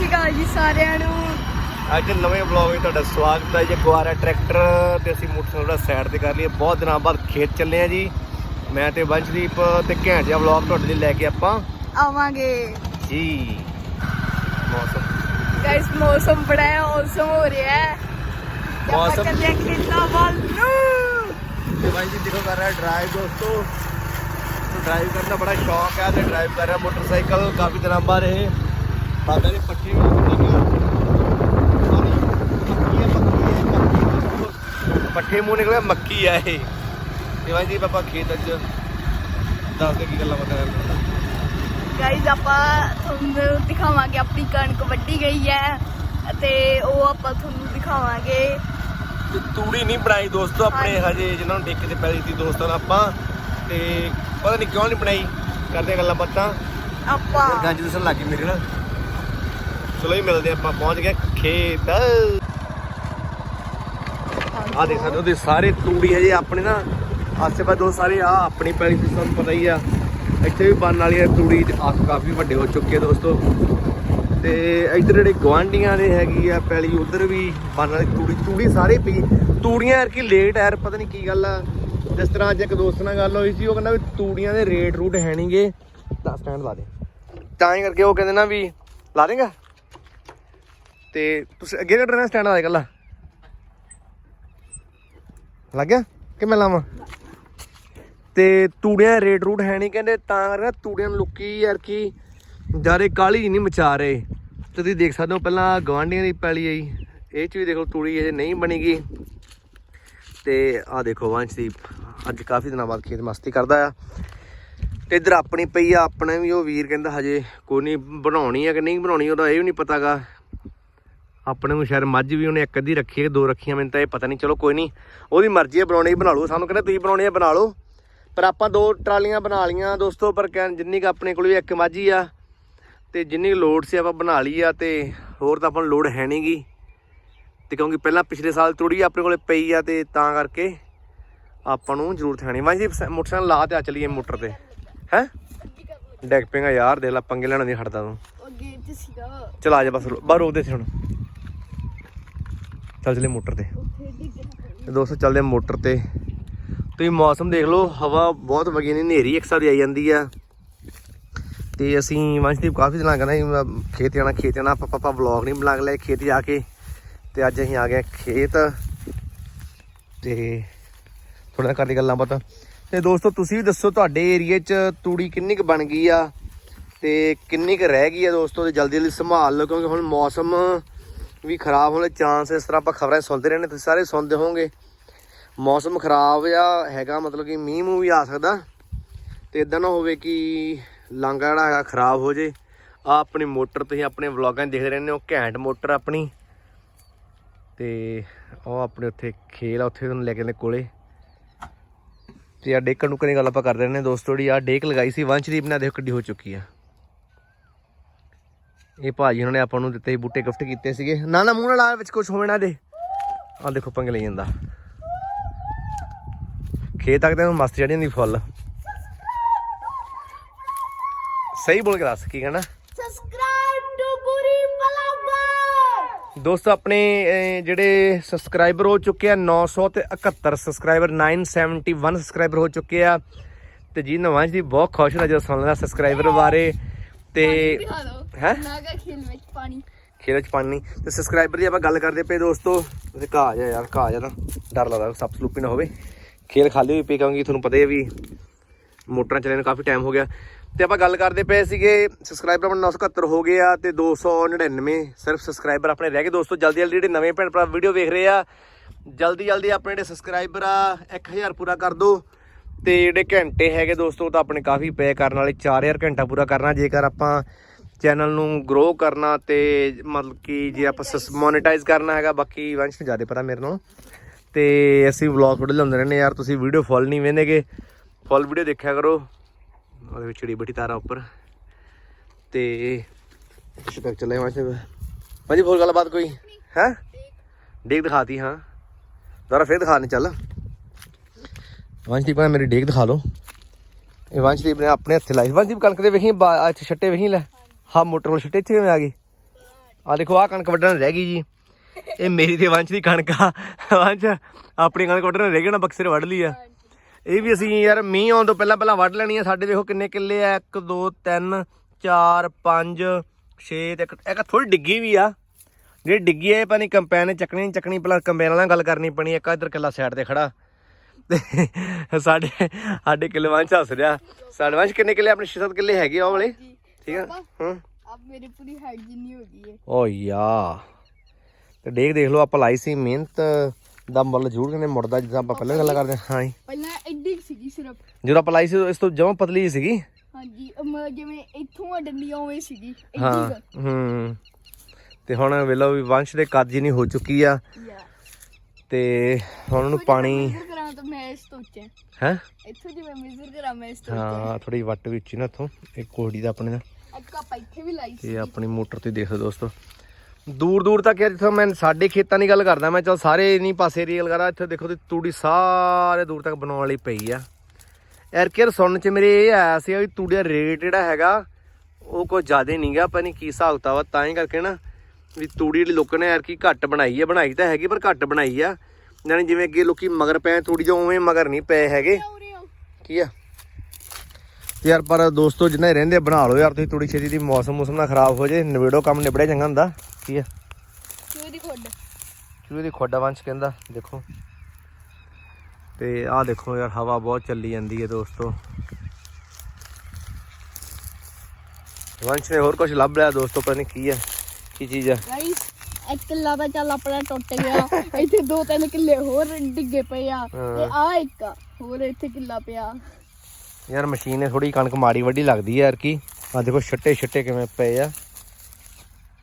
ਸ਼੍ਰੀ ਅਕਾਲ ਜੀ ਸਾਰਿਆਂ ਨੂੰ। ਅੱਜ ਨਵੇਂ ਵਲੌਗ ਵਿੱਚ ਤੁਹਾਡਾ ਸਵਾਗਤ ਹੈ ਜੀ। ਗੁਆਰਾ ਟਰੈਕਟਰ ਤੇ ਅਸੀਂ ਮੋਟਰਸਾਈਕਲ ਦਾ ਸਾਈਡ ਤੇ ਕਰ ਲਈਏ। ਬਹੁਤ ਦਿਨਾਂ ਬਾਅਦ ਖੇਤ ਚੱਲੇ ਆ ਜੀ। ਮੈਂ ਤੇ ਵੰਸ਼ਦੀਪ ਤੇ ਘੈਂਟ ਜਿਹਾ ਵਲੌਗ ਤੁਹਾਡੇ ਲਈ ਲੈ ਕੇ ਆਪਾਂ ਆਵਾਂਗੇ। ਜੀ। ਮੌਸਮ। ਗਾਇਸ ਮੌਸਮ ਬੜਾ ਹੈ ਔਸਮ ਹੋ ਰਿਹਾ ਹੈ। ਮੌਸਮ- ਚੱਲੇ ਹਾਂ ਖੇਤਾਂ ਵੱਲ ਨੂੰ। ਤੇ ਜੀ ਦੇਖੋ ਕਰ ਰਿਹਾ ਡਰਾਈਵ ਦੋਸਤੋ। ਡਰਾਈਵ ਕਰਨ ਦਾ ਬੜਾ ਸ਼ੌਕ ਹੈ ਤੇ ਡਰਾਈਵ ਕਰ ਰਿਹਾ ਮੋਟਰਸਾਈਕਲ। ਕਾਫੀ ਦਿਨਾਂ ਬਾਅਦ ਇਹ ਬਾਬਾ ਪੱਠੇ ਵੀ ਪੱਠੇ ਮੂੰਹ ਨਿਕਲਿਆ ਮੱਕੀ ਆ ਇਹ। ਤੇ ਭਾਈ ਜੀ ਪਾਪਾ ਖੇਤ ਅੱਜ ਦੱਸ ਦੇ ਕੀ ਗੱਲਾਂ ਬਾਤਾਂ ਕਰਦੇ ਗਾਇਸ ਆਪਾਂ ਤੁਹਾਨੂੰ ਦਿਖਾਵਾਂਗੇ ਆਪਣੀ ਕਣਕ ਵੱਢੀ ਗਈ ਹੈ। ਤੇ ਉਹ ਆਪਾਂ ਤੁਹਾਨੂੰ ਦਿਖਾਵਾਂਗੇ। ਤੇ ਤੂੜੀ ਨਹੀਂ ਬਣਾਈ ਦੋਸਤੋ ਆਪਣੇ ਹਜੇ। ਜਿਨ੍ਹਾਂ ਨੂੰ ਠੇਕੇ ਤੇ ਪੈਲੀ ਸੀ ਦੋਸਤਾਂ ਨਾਲ ਆਪਾਂ। ਤੇ ਪਤਾ ਨਹੀਂ ਕਿਉਂ ਨਹੀਂ ਬਣਾਈ। ਕਰਦੇ ਗੱਲਾਂ ਬਾਤਾਂ। ਆਪਾਂ ਗੰਜ ਦੱਸਣ ਲੱਗੀ ਮੇਰੇ ਨਾਲ। ਚਲੋ ਹੀ ਮਿਲਦੇ ਆਪਾਂ, ਪਹੁੰਚ ਗਏ ਖੇਤ। ਆ ਦੇਖ ਸਕਦੇ ਹੋ ਤੇ ਸਾਰੇ ਤੂੜੀ ਹਜੇ ਆਪਣੇ ਨਾ ਆਸੇ ਪਾਸੇ ਦੋ ਸਾਰੇ ਆ ਆਪਣੀ ਪੈਲੀ ਸੀ ਤੁਹਾਨੂੰ ਪਤਾ ਹੀ ਆ। ਇੱਥੇ ਵੀ ਬਣਨ ਵਾਲੀ ਆ ਤੂੜੀ ਆ ਕਾਫੀ ਵੱਡੇ ਹੋ ਚੁੱਕੇ ਆ ਦੋਸਤੋ। ਤੇ ਇੱਧਰ ਜਿਹੜੇ ਗਵਾਂਢੀਆਂ ਦੇ ਹੈਗੀ ਆ ਪੈਲੀ, ਉਧਰ ਵੀ ਬਣਨ ਵਾਲੀ ਤੂੜੀ ਤੂੜੀ ਸਾਰੇ ਪਈ ਤੂੜੀਆਂ ਯਾਰ ਕੀ ਲੇਟ ਯਾਰ, ਪਤਾ ਨਹੀਂ ਕੀ ਗੱਲ ਆ। ਜਿਸ ਤਰ੍ਹਾਂ ਅੱਜ ਇੱਕ ਦੋਸਤ ਨਾਲ ਗੱਲ ਹੋਈ ਸੀ, ਉਹ ਕਹਿੰਦਾ ਵੀ ਤੂੜੀਆਂ ਦੇ ਰੇਟ ਰੂਟ ਹੈ ਨਹੀਂਗੇ ਤਾਂ ਸਟੈਂਡ ਲਾ ਦੇ। ਤਾਂ ਹੀ ਕਰਕੇ ਉਹ ਕਹਿੰਦੇ ਨਾ ਵੀ, ਲਾ ਦੇਗਾ? ਤੇ ਤੁਸੀਂ ਅੱਗੇ ਕੱਢਣਾ ਸਟੈਂਡ ਲਾ ਦੇ ਕੱਲਾ ਲੱਗ ਗਿਆ? ਕਿ ਮੈਂ ਲਾਵਾਂ? ਤੇ ਤੂੜੀਆਂ ਰੇਟ ਰੂਟ ਹੈ ਨਹੀਂ ਕਹਿੰਦੇ ਤਾਂ ਕਰਕੇ ਤੂੜੀਆਂ ਨੂੰ ਲੁੱਕੀ ਯਾਰ ਕੀ ਜਾਰੇ ਕਾਲੀ ਨਹੀਂ ਮਚਾ ਰਹੇ। ਤੇ ਤੁਸੀਂ ਦੇਖ ਸਕਦੇ ਹੋ, ਪਹਿਲਾਂ ਗਵਾਂਢੀਆਂ ਦੀ ਪੈਲੀ ਆਈ। ਇਹ ਚ ਵੀ ਦੇਖੋ ਤੂੜੀ ਅਜੇ ਨਹੀਂ ਬਣੀ ਗਈ ਤੇ ਆਹ ਦੇਖੋ ਵੰਸ਼ਦੀਪ ਅੱਜ ਕਾਫੀ ਦਿਨਾਂ ਬਾਅਦ ਖੇਤ ਮਸਤੀ ਕਰਦਾ ਆ। ਤੇ ਇਧਰ ਆਪਣੀ ਪਈ ਆ, ਆਪਣੇ ਵੀ ਉਹ ਵੀਰ ਕਹਿੰਦਾ ਹਜੇ ਕੋਈ ਨਹੀਂ ਬਣਾਉਣੀ ਆ ਕਿ ਨਹੀਂ ਬਣਾਉਣੀ, ਉਹਦਾ ਇਹ ਵੀ ਨਹੀਂ ਪਤਾਗਾ। ਆਪਣੇ ਨੂੰ ਸ਼ਾਇਦ ਮੱਝ ਵੀ ਉਹਨੇ ਇੱਕ ਅੱਧੀ ਰੱਖੀ ਹੈ ਦੋ ਰੱਖੀਆਂ ਮੈਨੂੰ ਤਾਂ ਇਹ ਪਤਾ ਨਹੀਂ ਚਲੋ ਕੋਈ ਨਹੀਂ। ਉਹਦੀ ਮਰਜ਼ੀ ਹੈ ਬਣਾਉਣੀ ਬਣਾ ਲਓ। ਸਾਨੂੰ ਕਹਿੰਦਾ ਤੁਸੀਂ ਬਣਾਉਣੀ ਹੈ ਬਣਾ ਲਓ। ਪਰ ਆਪਾਂ ਦੋ ਟਰਾਲੀਆਂ ਬਣਾ ਲੀਆਂ ਦੋਸਤੋ ਪਰ ਕਹਿਣ ਜਿੰਨੀ ਕੁ ਆਪਣੇ ਕੋਲ ਵੀ ਇੱਕ ਮਾਝੀ ਆ ਤੇ ਜਿੰਨੀ ਲੋਡ ਸੀ ਆਪਾਂ ਬਣਾ ਲਈ ਆ ਤੇ ਹੋਰ ਤਾਂ ਆਪਾਂ ਨੂੰ ਲੋਡ ਹੈ ਨਹੀਂਗੀ ਤੇ ਕਿਉਂਕਿ ਪਹਿਲਾਂ ਪਿਛਲੇ ਸਾਲ ਤੂੜੀ ਆਪਣੇ ਕੋਲੇ ਪਈ ਆ ਤੇ ਤਾਂ ਕਰਕੇ ਆਪਾਂ ਨੂੰ ਜ਼ਰੂਰਤ ਹੈ ਨਹੀਂ। ਵਾਂ ਜੀ ਮੋਟਰਸਾਈਕਲ ਲਾ ਤੇ ਆ ਚਲੀਏ ਮੋਟਰ ਤੇ। ਹੈ? ਡੈਕ ਪੇਗਾ ਯਾਰ ਦੇਖ ਲਾ ਪੰਗੇ ਲੈਣਾ ਨਹੀਂ ਹਟਦਾ ਤੂੰ ਅੱਗੇ ਤੇ ਸੀਗਾ। ਚਲਾ ਜਾ ਬਸ ਬਾਹਰ ਉਹਦੇ ਸੀ ਹੁਣ। ਚੱਲ ਚਲੇ ਮੋਟਰ ਤੇ। ਤੇ ਦੋਸਤੋ ਚੱਲਦੇ ਮੋਟਰ ਤੇ। ਤੁਸੀਂ ਮੌਸਮ ਦੇਖ ਲਓ, ਹਵਾ ਬਹੁਤ ਵਗੀ ਨਹੀਂ ਹਨੇਰੀ ਇੱਕ ਸਾਥ ਆਈ ਜਾਂਦੀ ਆ। ਤੇ ਅਸੀਂ ਵੰਸ਼ਦੀਪ ਕਾਫੀ ਦਿਨਾਂ ਕਹਿੰਦਾ ਖੇਤ ਜਾਣਾ ਖੇਤ ਜਾਣਾ। ਆਪਾਂ ਪਾਪਾ ਵਲੌਗ ਨਹੀਂ ਬਣਾ ਲਿਆ ਖੇਤ ਜਾ ਕੇ। ਤੇ ਅੱਜ ਅਸੀਂ ਆ ਗਏ ਖੇਤ। ਤੇ ਥੋੜਾ ਕਰਦੇ ਗੱਲਾਂ ਬਾਤਾਂ। ਤੇ ਦੋਸਤੋ, ਤੁਸੀਂ ਵੀ ਦੱਸੋ, ਤੁਹਾਡੇ ਏਰੀਏ 'ਚ ਤੂੜੀ ਕਿੰਨੀ ਕੁ ਬਣ ਗਈ ਆ? ਤੇ ਕਿੰਨੀ ਕੁ ਰਹਿ ਗਈ ਆ ਦੋਸਤੋ? ਤੇ ਜਲਦੀ ਜਲਦੀ ਸੰਭਾਲ ਲਓ, ਕਿਉਂਕਿ ਹੁਣ ਮੌਸਮ ਵੀ ਖਰਾਬ ਹੋਣ ਦੇ ਚਾਂਸ ਇਸ ਤਰ੍ਹਾਂ ਆਪਾਂ ਖਬਰਾਂ ਸੁਣਦੇ ਰਹਿੰਦੇ ਤੁਸੀਂ ਸਾਰੇ ਸੁਣਦੇ ਹੋਵੋਗੇ। ਮੌਸਮ ਖਰਾਬ ਆ, ਹੈਗਾ ਮਤਲਬ ਕਿ ਮੀਂਹ ਮੂੰਹ ਵੀ ਆ ਸਕਦਾ। ਤੇ ਇਦਾਂ ਨਾ ਹੋਵੇ ਕਿ ਲਾਂਗਾ ਜਿਹੜਾ ਹੈਗਾ ਖਰਾਬ ਹੋ ਜੇ। ਆ ਆਪਣੀ ਮੋਟਰ ਤੁਸੀਂ ਆਪਣੇ ਵਲੌਗਾਂ 'ਚ ਦੇਖਦੇ ਰਹਿੰਦੇ ਹੋ, ਘੈਂਟ ਮੋਟਰ ਆਪਣੀ। ਤੇ ਉਹ ਆਪਣੇ ਉੱਥੇ ਖੇਲ ਆ, ਉੱਥੇ ਤੁਹਾਨੂੰ ਲੈ ਕੇ ਨੇ ਕੋਲੇ। ਤੇ ਆ ਡੇਕਣ ਨੁਕਣ ਦੀ ਗੱਲ ਆਪਾਂ ਕਰਦੇ ਰਹਿੰਦੇ ਦੋਸਤੋ ਜਿਹੜੀ ਆ ਡੇਕ ਲਗਾਈ ਸੀ, ਵੰਸ਼ਦੀਪ ਨੇ ਦੇਖੋ ਕਿੱਡੀ ਹੋ ਚੁੱਕੀ ਆ। ਇਹ ਭਾਜੀ ਉਹਨਾਂ ਨੇ ਆਪਾਂ ਨੂੰ ਦਿੱਤੇ ਬੂਟੇ ਗਿਫਟ ਕੀਤੇ ਸੀਗੇ। ਨਾ ਨਾ ਮੂੰਹ ਨਾਲ ਆ ਵਿੱਚ ਕੁਝ ਹੋਵੇ ਨਾ ਦੇ ਆ ਦੇਖੋ ਪੰਗੇ ਲਈ ਜਾਂਦਾ। ਖੇਤ ਤੱਕ ਤੇ ਮਸਤ ਚੜੀ ਜਾਂਦੀ ਫੁੱਲ। ਸਹੀ ਬੋਲ ਕੇ ਦੱਸ ਕੀ ਕਹਿਣਾ? ਸਬਸਕ੍ਰਾਈਬ ਟੂ ਗੁਰੀ ਪਲਾਬਾ ਦੋਸਤੋ ਆਪਣੇ ਜਿਹੜੇ ਸਬਸਕ੍ਰਾਈਬਰ ਹੋ ਚੁੱਕੇ ਆ 900 ਤੇ 71 ਸਬਸਕ੍ਰਾਈਬਰ 971 ਸਬਸਕ੍ਰਾਈਬਰ ਹੋ ਚੁੱਕੇ ਆ। ਤੇ ਜੀ ਨਵਾਂਜ ਜੀ ਬਹੁਤ ਖੁਸ਼ ਹੋਣਾ ਜਦੋਂ ਸੁਣਦਾ ਸਬਸਕ੍ਰਾਈਬਰ ਬਾਰੇ। ਤੇ ਹੈਂ? ਨਾਗਾ ਖੇਲ ਵਿੱਚ ਪਾਣੀ। ਖੇਲ ਚ ਪਾਣੀ ਤੇ ਸਬਸਕ੍ਰਾਈਬਰ ਦੀ ਆਪਾਂ ਗੱਲ ਕਰਦੇ ਪਏ ਦੋਸਤੋ। ਤੇ ਘਾਹ ਜਾ ਯਾਰ ਘਾਹ ਜਾ ਤਾਂ ਡਰ ਲੱਗਦਾ ਸੱਪ ਸਲੂਪੀ ਨਾ ਹੋਵੇ। ਖੇਲ ਖਾਲੀ ਹੋਈ ਪਈ ਕਿਉਂਕਿ ਤੁਹਾਨੂੰ ਪਤਾ ਹੀ ਹੈ ਵੀ ਮੋਟਰਾਂ ਚੱਲੇ ਨੂੰ ਕਾਫੀ ਟਾਈਮ ਹੋ ਗਿਆ। ਤੇ ਆਪਾਂ ਗੱਲ ਕਰਦੇ ਪਏ ਸੀਗੇ ਸਬਸਕ੍ਰਾਈਬਰ ਆਪਣੇ 971 ਹੋ ਗਏ ਆ ਤੇ 299 ਸਿਰਫ ਸਬਸਕ੍ਰਾਈਬਰ ਆਪਣੇ ਰਹਿ ਗਏ ਦੋਸਤੋ। ਜਲਦੀ ਜਲਦੀ ਜਿਹੜੇ ਨਵੇਂ ਭੈਣ ਭਰਾ ਵੀਡੀਓ ਵੇਖ ਰਹੇ ਆ ਜਲਦੀ ਜਲਦੀ ਆਪਣੇ ਜਿਹੜੇ ਸਬਸਕ੍ਰਾਈਬਰ ਆ 1000 ਪੂਰਾ ਕਰ ਦਿਓ ਤੇ ਜਿਹੜੇ ਘੰਟੇ ਹੈਗੇ ਦੋਸਤੋ ਉਹ ਤਾਂ ਆਪਣੇ ਕਾਫੀ ਪੇ ਕਰਨ ਵਾਲੇ 4000 ਘੰਟਾ ਪੂਰਾ ਕਰਨਾ। ਜੇਕਰ ਆਪਾਂ ਚੈਨਲ ਨੂੰ ਗਰੋ ਕਰਨਾ ਤੇ ਮਤਲਬ ਕਿ ਜੇ ਆਪਾਂ ਮੋਨੇਟਾਈਜ਼ ਕਰਨਾ ਹੈਗਾ, ਬਾਕੀ ਵੰਸ਼ ਨੂੰ ਜ਼ਿਆਦਾ ਪਤਾ ਮੇਰੇ ਨਾਲ। ਤੇ ਅਸੀਂ ਵਲੌਗ ਥੋੜੇ ਲਾਉਂਦੇ ਰਹਿੰਦੇ ਯਾਰ, ਤੁਸੀਂ ਵੀਡੀਓ ਫੁੱਲ ਨਹੀਂ ਵੇਂਦੇਗੇ ਫੁੱਲ ਵੀਡੀਓ ਦੇਖਿਆ ਕਰੋ। ਉਹਦੇ ਵਿੱਚ ਛੜੀ ਬੜੀ ਤਾਰਾਂ ਉੱਪਰ। ਤੇ ਸ਼ੁਕਰ ਚੱਲੇ ਵੰਸ਼। ਭਾਜੀ, ਹੋਰ ਗੱਲਬਾਤ ਕੋਈ? ਹੈ? ਡੇਕ ਦਿਖਾਤੀ, ਹਾਂ। ਦੁਬਾਰਾ ਫੇਰ ਦਿਖਾ ਨਹੀਂ ਚੱਲ। ਵੰਸ਼ਦੀਪ ਨੇ ਮੇਰੀ ਡੇਕ ਦਿਖਾ ਲਓ। ਇਹ ਵੰਸ਼ਦੀਪ ਨੇ ਆਪਣੇ ਹੱਥੇ ਲਾਈ। ਵੰਸ਼ਦੀਪ ਕਣਕ ਦੇ ਵੇਖੀ, ਬਾ- ਛੱਟੇ ਵੇਖੀ ਲੈ। ਹਾਂ, ਮੋਟਰ ਕੋਲ ਛਿੱਟੇ ਇੱਥੇ ਕਿਵੇਂ ਆ ਗਏ ਆ ਦੇਖੋ ਆ ਕਣਕ ਵੱਢਣ ਰਹਿ ਗਈ ਜੀ। ਇਹ ਮੇਰੀ ਤੇ ਵੰਸ਼ ਦੀ ਕਣਕ ਆ। ਵੰਸ਼ ਆਪਣੀ ਕਣਕ ਵੱਢਣ ਰਹਿ ਗਈ ਨਾ ਬਕਸੇ ਵੱਢ ਲਈ ਆ। ਇਹ ਵੀ ਅਸੀਂ ਯਾਰ ਮੀਂਹ ਆਉਣ ਤੋਂ ਪਹਿਲਾਂ ਪਹਿਲਾਂ ਵੱਢ ਲੈਣੀ ਆ। ਸਾਡੇ ਦੇਖੋ ਕਿੰਨੇ ਕਿੱਲੇ ਆ? 1 2 3 4 5 6 ਤੇ ਇੱਕ ਇੱਕ ਥੋੜੀ ਡਿੱਗੀ ਵੀ ਆ। ਜਿਹੜੀ ਡਿੱਗੀ ਹੈ ਪਾਣੀ ਕੰਪੈਨ ਨੇ ਚੱਕਣੀ ਨਹੀਂ ਚੱਕਣੀ, ਪਹਿਲਾਂ ਕੰਪੈਨ ਨਾਲ ਗੱਲ ਕਰਨੀ ਪਣੀ ਇੱਕ ਇਧਰ ਕਿੱਲਾ ਸਾਈਡ ਤੇ ਖੜਾ। ਤੇ ਸਾਡੇ ਸਾਡੇ ਕਿੱਲੇ ਵੰਸ਼ ਹੱਸ ਰਿਹਾ। ਸਾਡੇ ਵੰਸ਼ ਕਿੰਨੇ ਕਿੱਲੇ ਆਪਣੇ 6-7 ਕਿੱਲੇ ਹੈਗੇ ਆ ਉਹ ਵਾਲੇ। ਠੀਕ ਹੈ ਹਾਂ। ਅਬ ਮੇਰੀ ਪੂਰੀ ਹੈਡ ਜਿੰਨੀ ਹੋ ਗਈ ਹੈ ਓ ਯਾ। ਤੇ ਦੇਖ ਦੇਖ ਲਓ ਆਪਾਂ ਲਾਈ ਸੀ ਮਿਹਨਤ ਦਾ ਮੁੱਲ ਜ਼ਰੂਰ ਕਹਿੰਦੇ ਮੁੜਦਾ ਜਿੱਦਾਂ ਆਪਾਂ ਪਹਿਲਾਂ ਗੱਲ ਕਰਦੇ ਹਾਂ। ਹਾਂ ਪਹਿਲਾਂ ਐਡੀ ਸੀਗੀ ਸਿਰਫ। ਜਦੋਂ ਆਪਾਂ ਲਾਈ ਸੀ ਇਸ ਤੋਂ ਜਮਾਂ ਪਤਲੀ ਸੀਗੀ। ਹਾਂਜੀ ਜਿਵੇਂ ਇੱਥੋਂ ਅਡੰਡੀ ਉਵੇਂ ਸੀਗੀ ਹਾਂ ਹੂੰ। ਤੇ ਹੁਣ ਵੇਲੋ ਵੀ ਵੰਸ਼ ਦੇ ਕੱਦ ਜਿੰਨੀ ਹੋ ਚੁੱਕੀ ਆ। ਤੇ ਹੁਣ ਉਹਨੂੰ ਪਾਣੀ ਕਰਾਂ ਤਾਂ ਮੈਂ ਇਸ ਤੋਂ ਉੱਚਾ। ਹੈ? ਇੱਥੋਂ ਜਿਵੇਂ ਮੇਜ਼ਰ ਕਰਾਂ ਮੈਂ ਇਸ ਤੋਂ ਹਾਂ ਥੋੜੀ ਵੱਟ ਵਿੱਚ ਨਾ ਇੱਥੋਂ ਇੱਕ ਕੋਹੜੀ ਦਾ ਆਪਣੇ ਦਾ ਇੱਕ ਆਪਾਂ ਇੱਥੇ ਵੀ ਲਾਈ ਸੀ। ਤੇ ਆਪਣੀ ਮੋਟਰ ਤੇ ਦੇਖੋ ਦੋਸਤੋ। ਦੂਰ ਦੂਰ ਤੱਕ ਯਾਰ ਜਿੱਥੋਂ ਮੈਂ ਸਾਡੇ ਖੇਤਾਂ ਦੀ ਗੱਲ ਕਰਦਾ ਮੈਂ ਚਲ ਸਾਰੇ ਨਹੀਂ ਪਾਸੇ ਰੀਅਲ ਕਰਾਂ ਇੱਥੇ ਦੇਖੋ ਤੇ ਤੂੜੀ ਸਾਰੇ ਦੂਰ ਤੱਕ ਬਣਾਉਣ ਵਾਲੀ ਪਈ ਆ। ਯਾਰ ਕਿ ਸੁਣਨ ਚ ਮੇਰੇ ਇਹ ਆਇਆ ਸੀ ਵੀ ਤੂੜੀ ਦਾ ਰੇਟ ਜਿਹੜਾ ਹੈਗਾ ਉਹ ਕੋਈ ਜ਼ਿਆਦਾ ਨਹੀਂਗਾ ਪਤਾ ਨਹੀਂ ਕੀ ਹਿਸਾਬ ਕਿਤਾਬ ਆ ਤਾਂ ਹੀ ਕਰਕੇ ਨਾ ਵੀ ਤੂੜੀ ਜਿਹੜੀ ਲੋਕਾਂ ਨੇ ਯਾਰ ਕੀ ਘੱਟ ਬਣਾਈ ਆ ਬਣਾਈ ਤਾਂ ਹੈਗੀ ਪਰ ਘੱਟ ਬਣਾਈ ਆ। ਜਾਣੀ ਜਿਵੇਂ ਅੱਗੇ ਲੋਕੀ ਮਗਰ ਪਏ ਤੂੜੀ ਜੋ ਉਵੇਂ ਮਗਰ ਨਹੀਂ ਪਏ ਹੈਗੇ। ਕੀ ਆ? ਯਾਰ ਪਰ ਦੋਸਤੋ ਜਿੰਨੇ ਰਹਿੰਦੇ ਬਣਾ ਲਓ ਯਾਰ ਤੁਸੀਂ ਥੋੜੀ ਛੇਤੀ ਦੀ ਮੌਸਮ ਮੌਸਮ ਨਾ ਖਰਾਬ ਹੋ ਜੇ ਨਵੇੜੋ ਕੰਮ ਨਿਬੜਿਆ ਚੰਗਾ ਹੁੰਦਾ ਕੀ ਆ? ਚੂਹੇ ਦੀ ਖੁੱਡ। ਚੂਹੇ ਦੀ ਖੋਡਾ ਵੰਸ਼ ਕਹਿੰਦਾ ਦੇਖੋ। ਤੇ ਆਹ ਦੇਖੋ ਯਾਰ ਹਵਾ ਬਹੁਤ ਚੱਲੀ ਜਾਂਦੀ ਹੈ ਦੋਸਤੋ। ਵੰਸ਼ ਨੇ ਹੋਰ ਕੁਝ ਲੱਭ ਲਿਆ ਦੋਸਤੋ ਪਤਾ ਨਹੀਂ ਕੀ ਆ ਕੀ ਚੀਜ਼ ਆ। ਗਾਈਸ ਇੱਕ ਕਿੱਲਾ ਤਾਂ ਚੱਲ ਆਪਣਾ ਟੁੱਟ ਗਿਆ। ਇੱਥੇ ਦੋ ਤਿੰਨ ਕਿੱਲੇ ਹੋਰ ਡਿੱਗੇ ਪਏ ਆ। ਤੇ ਆ ਇੱਕ ਹੋਰ ਇੱਥੇ ਕਿੱਲਾ ਪਿਆ। ਯਾਰ ਮਸ਼ੀਨ ਨੇ ਥੋੜੀ ਕਣਕ ਮਾੜੀ ਵੱਡੀ ਲੱਗਦੀ ਹੈ ਯਾਰ ਕੀ ਆ ਦੇਖੋ ਛੱਟੇ ਛੱਟੇ ਕਿਵੇਂ ਪਏ ਆ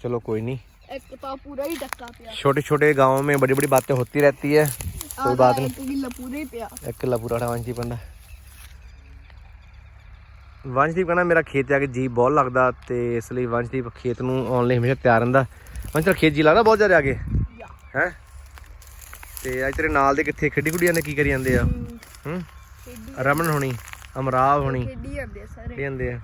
ਚਲੋ कोई नहीं ਇੱਕ ਤਾਂ ਪੂਰਾ ਹੀ ਡੱਕਾ ਪਿਆ छोटे छोटे गांवों में बड़ी बड़ी बातें होती रहती है ਆਹ ਬਾਤ ਤਾਂ ਨਹੀਂ। ਇੱਕ ਕਿੱਲਾ ਪੂਰਾ ਹੀ ਪਿਆ ਇੱਕ ਕਿੱਲਾ ਪੂਰਾ ਵੰਸ਼ਦੀਪ ਕਹਿੰਦਾ ਵੰਸ਼ਦੀਪ ਕਹਿੰਦਾ ਮੇਰਾ ਖੇਤ ਜਾ ਕੇ ਜੀ ਬਹੁਤ ਲੱਗਦਾ ਤੇ ਇਸ ਲਈ ਵੰਸ਼ਦੀਪ ਖੇਤ ਨੂੰ ਆਉਣ ਲਈ ਹਮੇਸ਼ਾ ਤਿਆਰ ਰਹਿੰਦਾ ਵੰਸ਼ ਖੇਤ ਜੀ ਲੱਗਦਾ ਬਹੁਤ ਜ਼ਿਆਦਾ ਅੱਗੇ ਯਾ ਹੈ ਤੇ ਅੱਜ ਤੇਰੇ ਨਾਲ ਦੇ ਕਿੱਥੇ ਖੇਡੀ ਖੁੱਡੀਆਂ ਨੇ ਕੀ ਕਰੀ ਜਾਂਦੇ ਆ ਹੂੰ ਖੇਡੀ ਰਮਨ ਹੋਣੀ ਅਮਰਾਵ ਹੋਣੀ। ਖੇਡੀ ਜਾਂਦੇ ਆ ਸਾਰੇ। ਖੇਡੀ ਜਾਂਦੇ ਆ।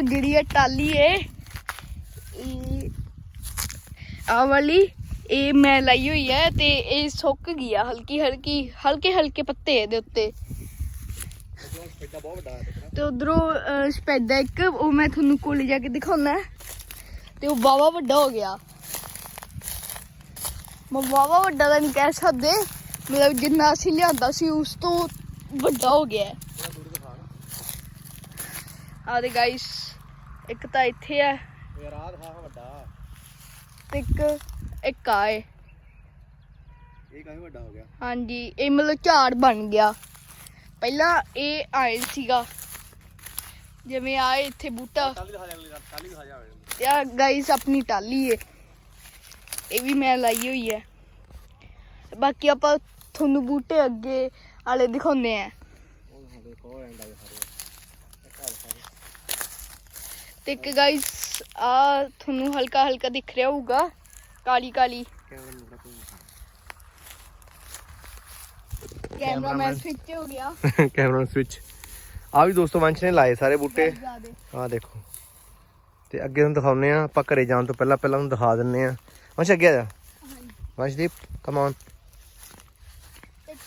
ਜਿਹੜੀ ਇਹ ਟਾਲੀ ਏ, ਇਹ ਆ ਵਾਲੀ, ਇਹ ਮੈਂ ਲਾਈ ਹੋਈ ਹੈ ਤੇ ਇਹ ਸੁੱਕ ਗਈ ਆ ਹਲਕੀ ਹਲਕੀ, ਹਲਕੇ ਹਲਕੇ ਪੱਤੇ ਇਹਦੇ ਉੱਤੇ। ਤੇ ਉਧਰੋਂ ਸਪੈਦਾ ਇੱਕ, ਉਹ ਮੈਂ ਤੁਹਾਨੂੰ ਕੋਲ ਜਾ ਕੇ ਦਿਖਾਉਣਾ। ਤੇ ਉਹ ਵਾਵਾ ਵੱਡਾ ਹੋ ਗਿਆ। ਮੈਂ ਵਾਵਾ ਵੱਡਾ ਤਾਂ ਨਹੀਂ ਕਹਿ ਸਕਦੇ ਮਤਲਬ ਜਿੰਨਾ ਅਸੀਂ ਲਿਆਂਦਾ ਸੀ ਉਸ ਤੋਂ ਵੱਡਾ ਹੋ ਗਿਆ। ਹੈ ਆ ਦੇ ਗਾਇਸ ਇੱਕ ਤਾਂ ਇੱਥੇ ਆ। ਯਾਰ ਆਹ ਦਿਖਾ ਵੱਡਾ। ਤੇ ਇੱਕ ਇੱਕ ਆ ਏ ਇਹ ਕਾਹੇ ਵੱਡਾ ਹੋ ਗਿਆ? ਹਾਂਜੀ ਇਹ ਮਤਲਬ ਝਾੜ ਬਣ ਗਿਆ। ਪਹਿਲਾਂ ਇਹ ਆਏ ਸੀਗਾ। ਜਿਵੇਂ ਆ ਇੱਥੇ ਬੂਟਾ। ਟਾਲੀ ਦਿਖਾ ਜਾ ਅਗਲੀ ਰਾਤ ਟਾਲੀ ਦਿਖਾ ਜਾ ਤੇ ਆ ਗਾਇਸ ਆਪਣੀ ਟਾਲੀ ਏ। ਇਹ ਵੀ ਮੈਂ ਲਾਈ ਹੋਈ ਹੈ ਬਾਕੀ ਆਪਾਂ ਤੁਹਾਨੂੰ ਬੂਟੇ ਅੱਗੇ ਵਾਲੇ ਦਿਖਾਉਂਦੇ ਆ। ਤੇ ਇੱਕ ਗਾਇਸ ਆ ਤੁਹਾਨੂੰ ਹਲਕਾ ਹਲਕਾ ਦਿਖ ਰਿਹਾ ਹੋਊਗਾ। ਕਾਲੀ ਕਾਲੀ ਕੈਮਰਾਮੈਨ ਸਵਿਚ ਹੋ ਗਿਆ। ਕੈਮਰਾ ਸਵਿਚ ਆ ਵੀ ਦੋਸਤੋ ਵੰਸ਼ ਨੇ ਲਾਏ ਸਾਰੇ ਬੂਟੇ। ਆਹ ਦੇਖੋ। ਤੇ ਅੱਗੇ ਤੁਹਾਨੂੰ ਦਿਖਾਉਨੇ ਆ ਆਪਾਂ ਘਰੇ ਜਾਣ ਤੋਂ ਪਹਿਲਾਂ ਪਹਿਲਾਂ ਤੁਹਾਨੂੰ ਦਿਖਾ ਦਿੰਨੇ ਆ ਵੰਸ਼ ਅੱਗੇ ਆ ਜਾ। ਵੰਸ਼ਦੀਪ ਕਮ ਔਨ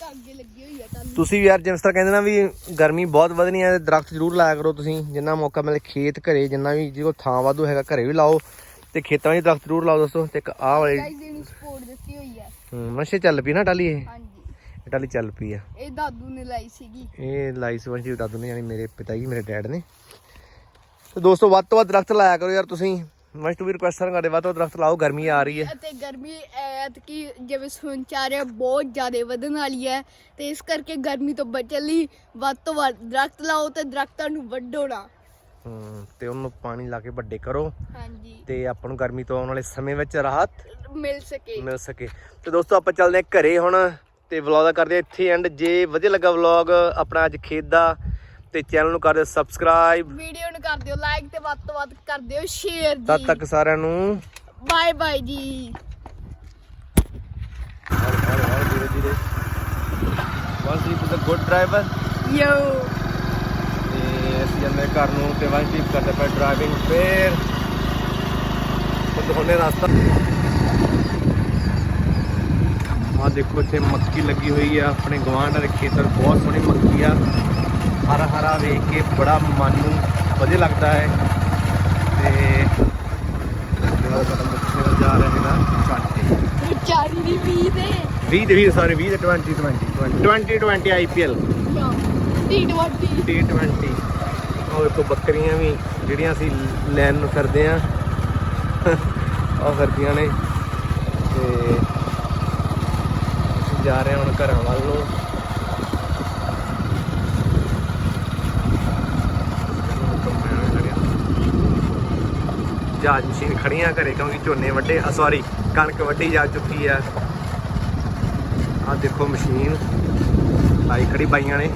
ਅੱਗੇ ਲੱਗੀ ਹੋਈ ਤੁਸੀਂ ਵੀ ਯਾਰ ਜਿਸ ਤਰ੍ਹਾਂ ਕਹਿੰਦੇ ਨਾ ਵੀ ਗਰਮੀ ਬਹੁਤ ਵਧਣੀ ਹੈ ਤੇ ਦਰਖਤ ਜ਼ਰੂਰ ਲਾਇਆ ਕਰੋ ਤੁਸੀਂ ਜਿੰਨਾ ਮੌਕਾ ਮਿਲੇ ਖੇਤ ਘਰੇ ਜਿੰਨਾ ਵੀ ਜਿਹਦੇ ਕੋਲ ਥਾਂ ਵਾਧੂ ਹੈਗਾ ਘਰੇ ਵੀ ਲਾਓ ਤੇ ਖੇਤਾਂ ਵਿੱਚ ਦਰਖਤ ਜ਼ਰੂਰ ਲਾਓ ਦੋਸਤੋ ਤੇ ਇੱਕ ਆਹ ਵਾਲੀ ਗਾਇਸ ਇਹਨੂੰ ਸਪੋਰਟ ਦਿੱਤੀ ਹੋਈ ਹੈ ਹੂੰ, ਨਸ਼ੇ ਚੱਲ ਪਈ ਨਾ ਟਾਲੀ ਇਹ? ਹਾਂਜੀ। ਇਹ ਟਾਲੀ ਚੱਲ ਪਈ ਆ। ਇਹ ਦਾਦੂ ਨੇ ਲਾਈ ਸੀਗੀ। ਇਹ ਲਾਈ ਸੀ ਵੰਸ਼ਦੀਪ ਦਾਦੂ ਨੇ ਯਾਨੀ ਮੇਰੇ ਪਿਤਾ ਜੀ ਮੇਰੇ ਡੈਡ ਨੇ। ਤੇ ਦੋਸਤੋ ਵੱਧ ਤੋਂ ਵੱਧ ਦਰਖਤ ਲਾਇਆ ਕਰੋ ਯਾਰ ਤੁਸੀਂ। ਤੂੰ ਵੀ ਰਿਕੁਐਸਟ ਕਰਦੇ ਵੱਧ ਤੋਂ ਵੱਧ ਦਰਖਤ ਲਾਓ ਗਰਮੀ ਆ ਰਹੀ ਹੈ। ਅਤੇ ਗਰਮੀ ਐਤਕੀ ਜਿਵੇਂ ਸੁਣ ਚਾ ਰਿਹਾ ਬਹੁਤ ਜ਼ਿਆਦਾ ਵਧਣ ਵਾਲੀ ਹੈ। ਤੇ ਇਸ ਕਰਕੇ ਗਰਮੀ ਤੋਂ ਬਚਣ ਲਈ ਵੱਧ ਤੋਂ ਵੱਧ ਦਰਖਤ ਲਾਓ ਤੇ ਦਰਖਤਾਂ ਨੂੰ ਵੱਢੋ ਨਾ। ਹੂੰ ਤੇ ਉਹਨੂੰ ਪਾਣੀ ਲਾ ਕੇ ਵੱਡੇ ਕਰੋ। ਹਾਂਜੀ। ਤੇ ਆਪਾਂ ਨੂੰ ਗਰਮੀ ਤੋਂ ਆਉਣ ਵਾਲੇ ਸਮੇਂ ਵਿੱਚ ਰਾਹਤ ਮਿਲ ਸਕੇ। ਮਿਲ ਸਕੇ। ਤੇ ਦੋਸਤੋ ਆਪਾਂ ਚੱਲਦੇ ਹਾਂ ਘਰੇ ਹੁਣ ਤੇ ਵਲੌਗ ਦਾ ਕਰਦੇ ਹਾਂ ਇੱਥੇ ਐਂਡ ਜੇ ਵਧੀਆ ਲੱਗਾ ਵਲੌਗ ਆਪਣਾ ਅੱਜ ਖੇਤ ਦਾ ਤੇ ਚੈਨਲ ਨੂੰ ਕਰ ਦਿਓ ਸਬਸਕ੍ਰਾਈਬ ਵੀਡੀਓ ਨੂੰ ਕਰ ਦਿਓ ਲਾਈਕ ਤੇ ਵੱਧ ਤੋਂ ਵੱਧ ਕਰ ਦਿਓ ਸ਼ੇਅਰ ਤਦ ਜੀ। ਤੱਕ ਸਾਰਿਆਂ ਨੂੰ ਬਾਏ ਬਾਏ ਜੀ। ਹਰ ਹਰ ਹਰ ਧੀਰੇ ਧੀਰੇ। ਗੁੱਡ ਡਰਾਈਵਰ ਯੋ ਤੇ ਅਸੀਂ ਜਾਂਦੇ ਘਰ ਨੂੰ ਤੇ ਵਨਦੀਪ ਕਰਦਾ ਪਿਆ ਡਰਾਈਵਿੰਗ ਫੇਰ ਉਹ ਦਿਖਾਉਂਦੇ ਰਸਤਾ। ਆ ਦੇਖੋ ਇੱਥੇ ਮੱਕੀ ਲੱਗੀ ਹੋਈ ਆ ਆਪਣੇ ਗਵਾਂਢ ਦੇ ਖੇਤਰ ਬਹੁਤ ਸੋਹਣੀ ਮੱਕੀ ਆ। ਹਰਾ ਹਰਾ ਵੇਖ ਕੇ ਬੜਾ ਮਨ ਨੂੰ ਵਧੀਆ ਲੱਗਦਾ ਹੈ। ਤੇ ਜਾ ਰਿਹਾ ਹੈਗਾ ਚਾਟੇ ਵਿਚਾਰੀ ਦੀ ਵੀ ਦੇ। 20 ਦੇ 20 ਸਾਰੇ 20 ਦੇ 20 20 20 20 ਆਈਪੀਐਲ ਟੀ ਟਵੰਟੀ T20 ਉਹ ਦੇਖੋ ਬੱਕਰੀਆਂ ਵੀ ਜਿਹੜੀਆਂ ਅਸੀਂ ਲੈਣ ਨੂੰ ਫਿਰਦੇ ਆ ਉਹ ਫਿਰਦੀਆਂ ਨੇ। ਤੇ ਅਸੀਂ ਜਾ ਰਹੇ ਹਾਂ ਹੁਣ ਘਰਾਂ ਵੱਲ ਨੂੰ। ਜਹਾਜ਼ ਮਸ਼ੀਨ ਖੜੀਆਂ ਘਰੇ ਕਿਉਂਕਿ ਝੋਨੇ ਵੱਡੇ ਸੌਰੀ ਕਣਕ ਵੱਢੀ ਜਾ ਚੁੱਕੀ ਆ ਆ ਦੇਖੋ ਮਸ਼ੀਨ ਲਾਈ ਖੜੀ ਬਾਈਆਂ ਨੇ।